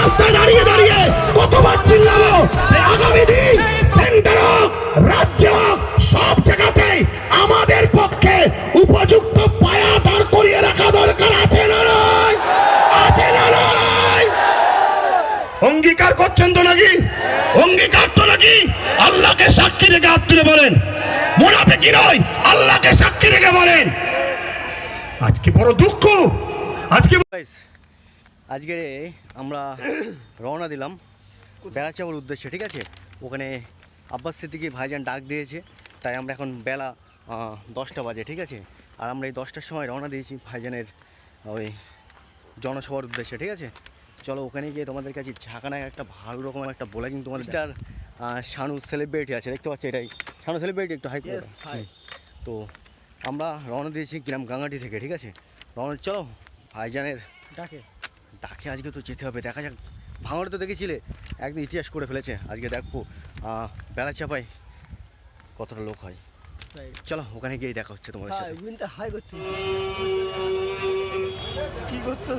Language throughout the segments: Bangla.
রাস্তায় দাঁড়িয়ে দাঁড়িয়ে কতবার চিল্লাবো? আগামী দিন সেন্টার রাজ্য সব জায়গাতেই আমাদের পক্ষে উপযুক্ত পায়া দাঁড় করিয়ে রাখা দরকার। আছে না আছে না অঙ্গীকার করছেন তো নাকি? অঙ্গীকার তো নাকি? আল্লাহকে সাক্ষী রেখে হাত তুলে বলেন। মোনাফে কি নয়? আল্লাহকে সাক্ষী রেখে বলেন। আজকে বড় দুঃখ। আজকে আজকে আমরা রওনা দিলাম বেড়াচাওয়ার উদ্দেশ্যে ঠিক আছে? ওখানে আব্বাস সিদ্দিকি ভাইজান ডাক দিয়েছে তাই আমরা এখন বেলা দশটা বাজে ঠিক আছে? আর আমরা এই দশটার সময় রওনা দিয়েছি ভাইজানের ওই জনসভার উদ্দেশ্যে ঠিক আছে? চলো ওখানে গিয়ে তোমাদের কাছে ঝাঁকানায় একটা ভালো রকম একটা বোলাকিং তোমাদের স্টার শানু সেলিব্রিটি আছে দেখতে পাচ্ছি এটাই। শানু সেলিব্রিটি একটু হাই hi. তো আমরা রওনা দিয়েছি গ্রাম গাঙ্গাটি থেকে ঠিক আছে? রওনা চলো ভাইজানের ডাকে। ডাকে আজকে তো যেতে হবে দেখা যাক। ভাঙড়ে তো দেখেছিলে একদিন ইতিহাস করে ফেলেছে আজকে দেখো বেড়া চাপাই কতটা লোক হয়। চলো ওখানে গিয়ে দেখা হচ্ছে তোমার হাই সাথে। হাই করতে কি করতে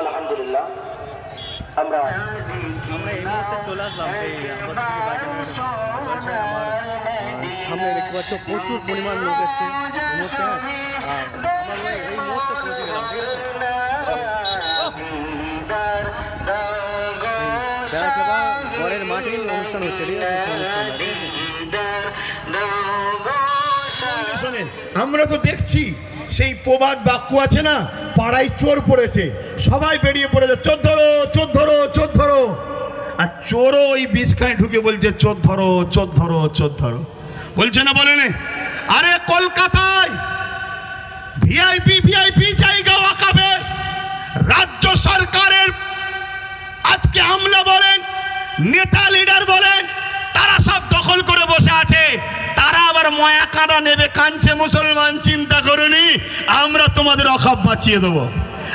আলহামদুলিল্লাহ। আমরা আমরা এই মুহূর্তে চলে আসলাম সেই আমার সামনে দেখতে পাচ্ছ, প্রচুর পরিমাণ লোক এসছে। ঘরের মাঠে অনুষ্ঠান হচ্ছে আমরা তো দেখছি সেই প্রবাদ বাক্য আছে না? পাড়ায় চোর পড়েছে, সবাই বেরিয়ে পড়েছে, চোর ধরো চোর ধরো চোর ধরো। আর চোরও ওই বিষখানে ঢুকে বলছে, চোর ধরো চোর ধরো চোর ধরো। বলছে না বলেনে আরে কলকাতায় জায়গা রাজ্য সরকারের আজকে আমলা বলেন, নেতা লিডার বলেন, তারা সব দখল করে বসে আছে। তারা আবার ময়া কাঁদা নেবে, কাঁদছে মুসলমান, চিন্তা করুনি আমরা তোমাদের অখাপ বাঁচিয়ে দেবো।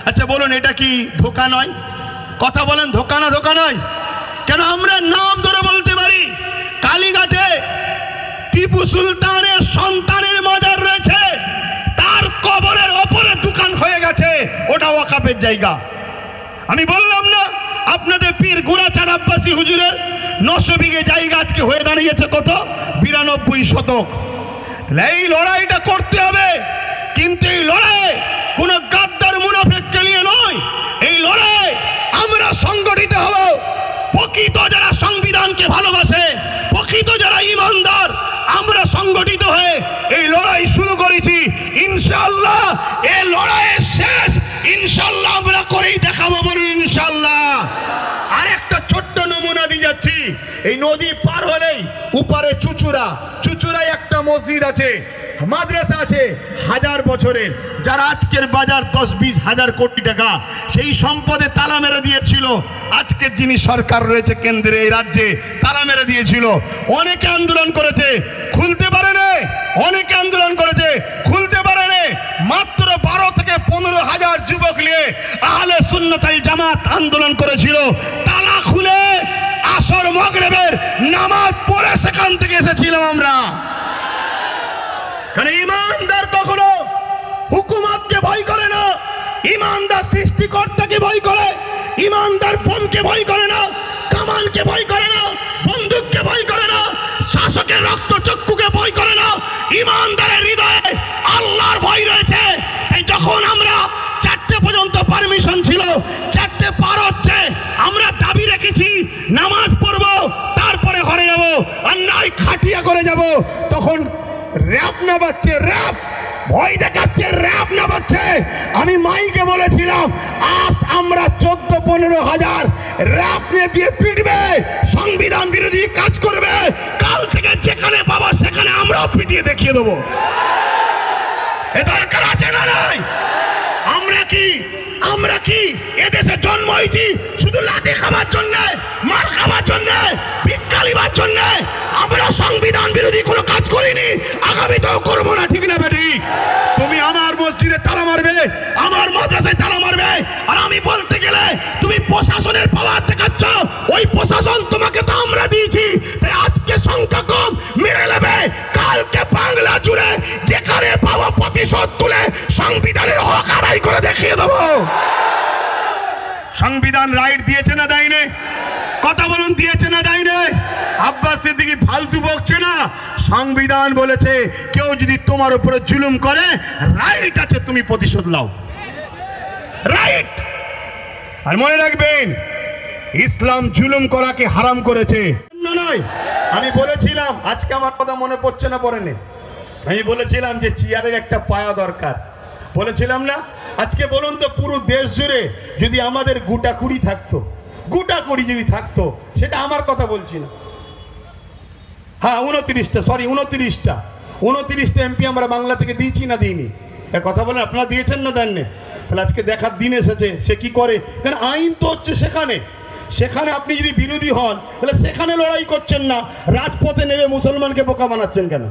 আচ্ছা বলুন, এটা কি ধোকা নয়? কথা বলেন, ধোকা না ধোকা নয়? কেন আমরা নাম ধরে বলতে পারি? কালীঘাটে টিপু সুলতানের সন্তানের মাজার রয়েছে। তার কবরের ওপরে দোকান হয়ে গেছে। ওটা ওয়াকাপের জায়গা। আমি বললাম না, আপনাদের পীর গোড়াচার আব্বাসী হুজুরের নশো বিঘে জায়গা আজকে হয়ে দাঁড়িয়েছে কত? বিরানব্বই শতক। এই লড়াইটা করতে হবে। কিন্তু এই লড়াই কোন গাদ্দার মুনাফেককে নিয়ে নয়। এই লড়াই আমরা সংগঠিত হব। প্রকৃত যারা সংবিধানকে ভালোবাসে প্রকৃত যারা ইমানদার আমরা সংগঠিত হয়ে এই লড়াই শুরু করেছি ইনশাআল্লাহ। এই লড়াইয়ের শেষ, ইনশাআল্লাহ আমরা করেই দেখাবো বলুন ইনশাআল্লাহ। আরেকটা ছোট্ট নমুনা দিয়ে যাচ্ছি। এই নদী পার হলেই উপারে চুচুড়া। চুচুড়ায় একটা মসজিদ আছে, মাদ্রাসা আছে, হাজার বছরের। যারা আজকের বাজার দশ, বিশ হাজার কোটি টাকা। সেই সম্পদে তালা মেরে দিয়েছিল। আজকের যিনি সরকার রয়েছে কেন্দ্রে, এই রাজ্যে তালা মেরে দিয়েছিল। অনেকে আন্দোলন করেছে, খুলতে পারে অনেকে আন্দোলন করেছে, খুলতে মাত্র বারো থেকে পনেরো হাজার যুবক নিয়ে আহলে সুন্নতাল জামাত আন্দোলন করেছিল। তালা খুলে আসর মগরেবের নামাজ পড়ে সেখান থেকে এসেছিলাম আমরা। কারণ ইমানদার কখনো হুকুমাতকে ভয় করে না, ইমানদার সৃষ্টিকর্তাকে ভয় করে, ইমানদার বোমকে ভয় করে না, কামালকে ভয় করে না বন্দুককে ভয় করে না শাসকের রক্ত চক্ষুকে ভয় করে না। ইমানদারের হৃদয়ে আল্লাহর ভয় রয়েছে। যখন আমরা চারটে পর্যন্ত পারমিশন ছিল, চারটে পার হচ্ছে, আমরা দাবি রেখেছি, নামাজ পড়ব, তারপরে ঘরে যাব, আর নয় খাটিয়া করে যাব, তখন র্যাপ না বাচ্চে র্যাপ ভয় দেখাচ্ছে র্যাপ না বাচ্চে। আমি মাইকে বলেছিলাম, আজ আমরা চোদ্দ, পনেরো হাজার র্যাপ নিয়ে দিয়ে পিটবে, সংবিধান বিরোধী কাজ করবে। কাল থেকে যেখানে বাবা সেখানে আমরাও পিটিয়ে দেখিয়ে দেবো। এ দরকার আছে না নাই? আমরা কি? আমরা কি? এদেশে জন্ম হয়েছি শুধু লাঠি খাবার জন্য, মার খাবার জন্য, ভিক্ষা লিবার জন্য আমরা সংবিধান বিরোধী কোনো কাজ করিনি। আগামীতেও করব না, ঠিক না বেটি? তুমি আমার মসজিদে তালা মারবে, আমার মাদ্রাসায় তালা মারবে, আর আমি বলতে গেলে তুমি প্রশাসনের পাওয়ার দেখাচ্ছ, ওই প্রশাসন তোমাকে তো আমরা দিয়েছি। তাই আজকে সংখ্যা কম, মেরে নেবে। কালকে বাংলা জুড়ে যেখানে পাওয়া প্রতিশোধ তুলে সংবিধানের হক আদায় করে দেখিয়ে দেবো। সংবিধান রাইট দিয়েছে না দেয়নি? কথা বলুন, দিয়েছে না দেয়নি? আব্বাস সিদ্দিকি ফালতু বকছে না? সংবিধান বলেছে, কেউ যদি তোমার উপরে জুলুম করে, রাইট আছে, তুমি প্রতিশোধ নাও। রাইট! আর মনে রাখবেন, ইসলাম জুলুম করাকে হারাম করেছে। নয়, আমি বলেছিলাম, আজকে আমার কথা মনে পড়ছে না পড়েনি। আমি বলেছিলাম যে চেয়ারের একটা পায়া দরকার। বলেছিলাম না? আজকে বলুন তো, পুরো দেশ জুড়ে যদি আমাদের গুটা কুড়ি থাকতো, গুটা কুড়ি যদি থাকতো, সেটা আমার কথা বলছি না। হ্যাঁ উনত্রিশটা সরি উনত্রিশটা। উনত্রিশটা এমপি আমরা বাংলা থেকে দিয়েছি না দিইনি? কথা বলেন, আপনারা দিয়েছেন না দেননি? তাহলে আজকে দেখার দিন এসেছে, সে কি করে? কারণ আইন তো হচ্ছে সেখানে। সেখানে আপনি যদি বিরোধী হন, তাহলে সেখানে লড়াই করছেন না। রাজপথে নেমে মুসলমানকে বোকা বানাচ্ছেন কেন?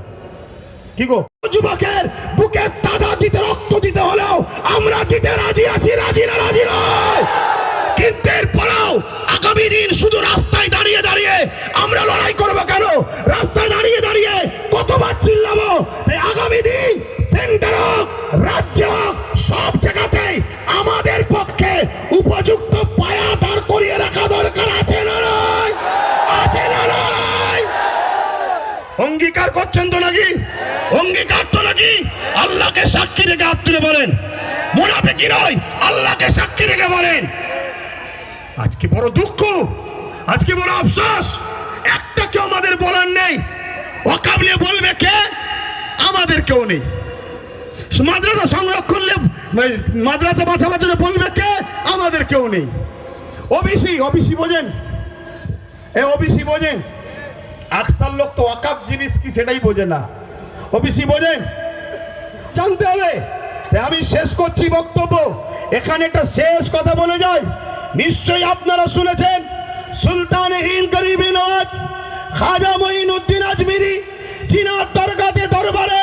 কি গো? যুবকের বুকে তাজা দিতে, রক্ত দিতে হলেও আমরা দিতে রাজি আছি, রাজি না, রাজি নয়। কিন্তু এরপরেও আগামী দিন শুধু রাস্তায় দাঁড়িয়ে দাঁড়িয়ে আমরা লড়াই করব কেন? রাস্তায় দাঁড়িয়ে দাঁড়িয়ে কতবার চিল্লাবো? আগামী দিন সেন্টার রাজ্য হাত তুলে বলেন। মোনাফে কি নয়, আল্লাহকে সাক্ষী রেখে বলেন। আজকে বড় দুঃখ, আজকে বড় আফসোস। একটা কেউ আমাদের বলার নেই। অকাবলে বলবে কে? আমাদের কেউ নেই। মাদ্রাসা সংরক্ষণ লে- মাদ্রাসা বাঁচাবার জন্য বলবে কে? আমাদের কেউ নেই। ওবিসি ওবিসি বোঝেন। এ ওবিসি বোঝেন। আকসার লোক তো ওয়াকাপ জিনিস কি সেটাই বোঝে না। ওবিসি বোঝেন? জানতে হবে। আমি শেষ করছি বক্তব্য। এখানে একটা শেষ কথা বলে যাই। নিশ্চয়ই আপনারা শুনেছেন সুলতান হিন্দ গরিবী খাজা মঈনুদ্দিন আজমিরি চীনা দরগাতে দরবারে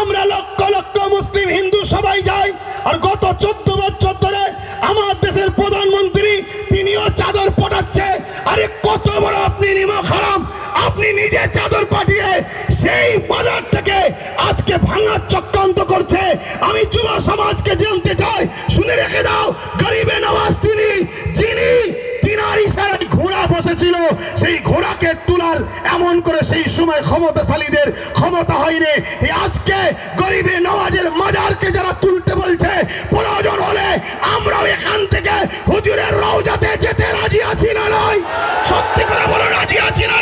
আমরা লক্ষ লক্ষ মুসলিম হিন্দু সবাই যাই, আর গত চোদ্দ বছর ধরে আমার দেশের প্রধানমন্ত্রী তিনিও চাদর পটাচ্ছে। আরে কত বড় আপনি নিমক হারাম আপনি নিজে চাদর পাঠিয়ে সেই বাজারটাকে আজকে ভাঙার চক্রান্ত করছে। আমি যুব সমাজকে জানতে চাই, শুনে রেখে দাও গরিবে নওয়াজ বসেছিল সেই ঘোড়াকে তোলার এমন করে সেই সময় ক্ষমতাশালীদের ক্ষমতা হয়নি। আজকে গরিবের নওয়াজের মাজারকে যারা তুলতে বলছে, প্রয়োজন হলে আমরাও এখান থেকে হুজুরের রওজাতে যেতে রাজি আছি না নয়? সত্যি করে বলো, রাজি আছি না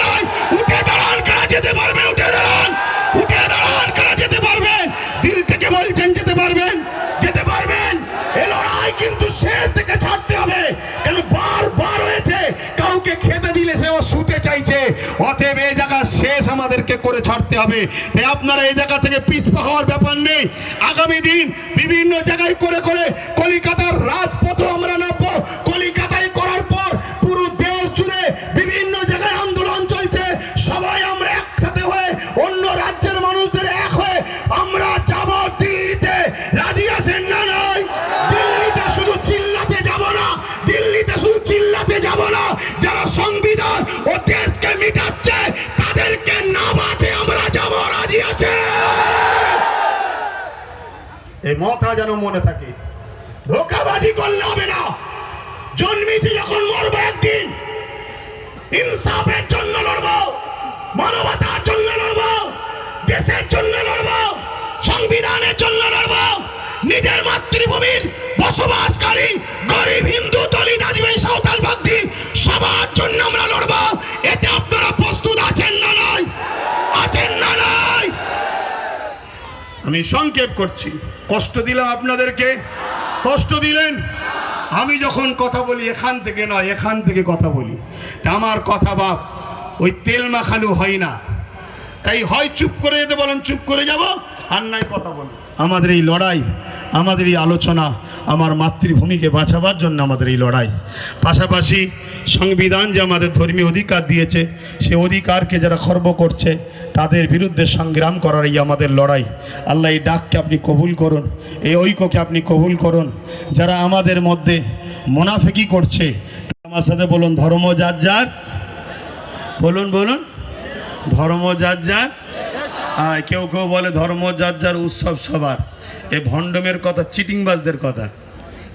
আমাদেরকে করে ছাড়তে হবে। তাই আপনারা এই জায়গা থেকে পিছপা হওয়ার ব্যাপার নেই। আগামী দিন বিভিন্ন জায়গায় করে করে এই মতা যেন মনে থাকে। ধোকাবাজি করলে হবে না। জন্মেছি যখন মরবো একদিন। ইনসাফের জন্য লড়বো, মানবতার জন্য লড়বো, দেশের জন্য লড়বো, সংবিধানের জন্য লড়বো, নিজের মাতৃভূমির বসবাসকারী, গরিব হিন্দু, দলিত, আদিবাসী, সাঁওতাল ভক্তি সবার জন্য আমরা লড়বো। এতে আপনারা আমি সংক্ষেপ করছি। কষ্ট দিলাম আপনাদেরকে। কষ্ট দিলেন? আমি যখন কথা বলি, এখান থেকে নয়, এখান থেকে কথা বলি। আমার কথা বাপ, ওই তেল মাখানো হয় না। তাই হয় চুপ করে যেতে বলেন, চুপ করে যাব, আর নাই কথা বলি আমাদের এই লড়াই, আমাদের এই আলোচনা আমার মাতৃভূমিকে বাঁচাবার জন্য আমাদের এই লড়াই। পাশাপাশি সংবিধান যে আমাদের ধর্মীয় অধিকার দিয়েছে, সে অধিকারকে যারা খর্ব করছে, তাদের বিরুদ্ধে সংগ্রাম করার এই আমাদের লড়াই। আল্লাহ এই ডাককে আপনি কবুল করুন, এই ঐক্যকে আপনি কবুল করুন। যারা আমাদের মধ্যে মোনাফেকি করছে, আমার সাথে বলুন, ধর্ম যার যার? বলুন বলুন। ধর্ম যার যার? কেউ কেউ বলে ধর্ম যার যার উৎসব সবার। এ ভণ্ডমের কথা, চিটিংবাজদের কথা।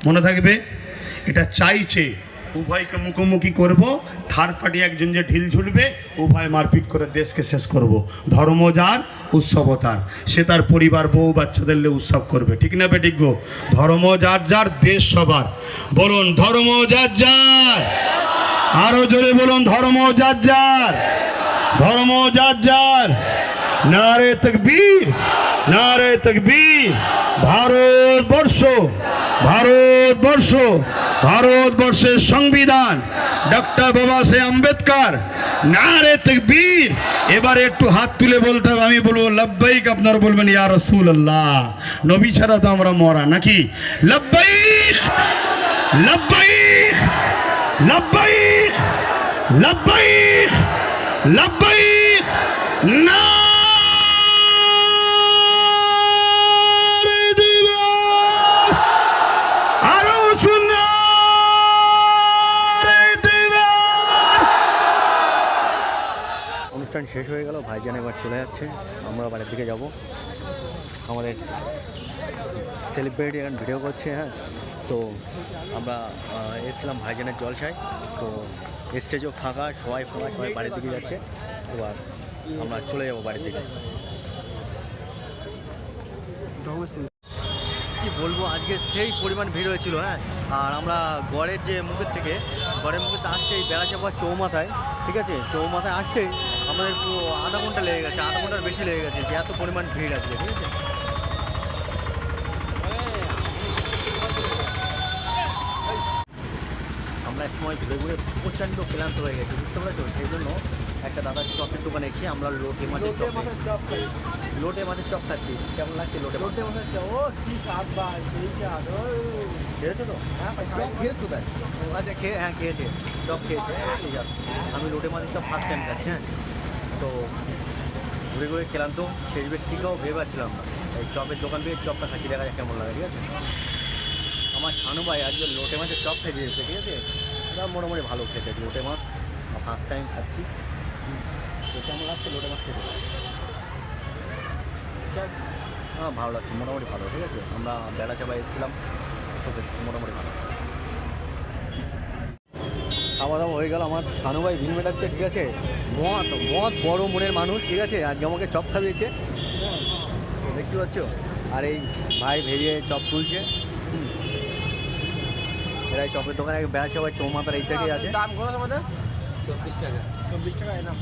মনে থাকবে? এটা চাইছে, উভয়কে মুখোমুখি করব থার্ড পার্টি একজন যে ঢিল ঝুলবে, উভয় মারপিট করে দেশকে শেষ করব। ধর্ম যার, উৎসব তার। সে তার পরিবার, বউ, বাচ্চাদের উৎসব করবে। ঠিক না বেঠিক গো? ধর্ম যার যার, দেশ সবার। বলুন, ধর্ম যার যার। আরও জোরে বলুন, ধর্ম যার যার। ধর্ম যার যার। নারে তকবীর নারে তকবীর। ভারতবর্ষ ভারতবর্ষ, ভারতবর্ষের সংবিধান। ডক্টর বাবা সে আম্বেদকর, নারে তকবীর। এবারে একটু হাত তুলে বলতে হবে, আমি বলব, লব্বাইক আপনারা বলবেন, ইয়া রসুল আল্লাহ নবী ছাড়া তো আমরা মরা নাকি? লব্বাইক লব্বাইক লব্বাইক লব্বাইক লব্বাইক। নারে শেষ হয়ে গেল, ভাইজান এবার চলে যাচ্ছে। আমরা বাড়ির দিকে যাব। আমাদের সেলিব্রিটি এখন ভিডিও করছে হ্যাঁ। তো আমরা এসেছিলাম ভাইজানের জলসায়। তো স্টেজও ফাঁকা, সবাই ফাঁকা সবাই বাড়ির দিকে যাচ্ছে। এবার আমরা চলে যাব বাড়ির দিকে। কি বলব, আজকে সেই পরিমাণ ভিড় হয়েছিল হ্যাঁ। আর আমরা গড়ের যে মুখের থেকে, গড়ের মুখে আসতেই বেড়া চাপা চৌমাথায়, ঠিক আছে? চৌমাথায় আসতেই আমাদের পুরো আধা ঘণ্টা লেগে গেছে আধা ঘণ্টার বেশি লেগে গেছে যে এত পরিমাণ ভিড় আছে ঠিক আছে? আমরা এক সময় ঘুরে ঘুরে প্রচণ্ড ক্লান্ত হয়ে গেছি বুঝতে পেরেছ? সেই জন্য একটা দাদার চপের দোকানে এসে আমরা লোটে মাছের চপ। লোটে মাছের চপ খাচ্ছি। কেমন লাগছে লোটে লোটে মাছের চপ ও কি স্বাদ ভাই সেই স্বাদ খেয়েছো তো? হ্যাঁ খেয়েছো তাই? আচ্ছা খেয়ে হ্যাঁ খেয়েছে। চপ খেয়েছে। ঠিক আছে আমি লোটে মাছের চপ ফার্স্ট টাইম খাচ্ছি হ্যাঁ। তো ঘুরে ঘুরে ক্লান্ত শেষ বেশ ঠিকও ভেবে পাচ্ছিলাম না। এই চপের দোকান থেকে চপটা খাচ্ছি, দেখা যাক কেমন লাগে, ঠিক আছে? আমার শানু ভাই আজকে লোটে মাছের চপ খেয়ে দিয়েছে, ঠিক আছে? ওটা মোটামুটি ভালো খেতে, লোটে মাছ ফার্স্ট টাইম খাচ্ছি। তো কেমন লাগছে লোটে মাছ খেতে? হ্যাঁ ভালো লাগছে, মোটামুটি ভালো, ঠিক আছে? আমরা বেড়া চাপায় এসেছিলাম, তো মোটামুটি ভালো। খাওয়া দাওয়া হয়ে গেল। আমার শানু ভাই ভিন মেটাচ্ছে ঠিক আছে? মত মত বড় মনের মানুষ ঠিক আছে? আজকে আমাকে চপ খাইয়েছে। হ্যাঁ, দেখতে পাচ্ছ? আর এই ভাই ভেজে চপ তুলছে। এরাই এরা চপের দোকানে বেড়া সবাই চৌমাতার এই থেকে আছে। দাম কত আমাদের চব্বিশ টাকা। চব্বিশ টাকা এলাম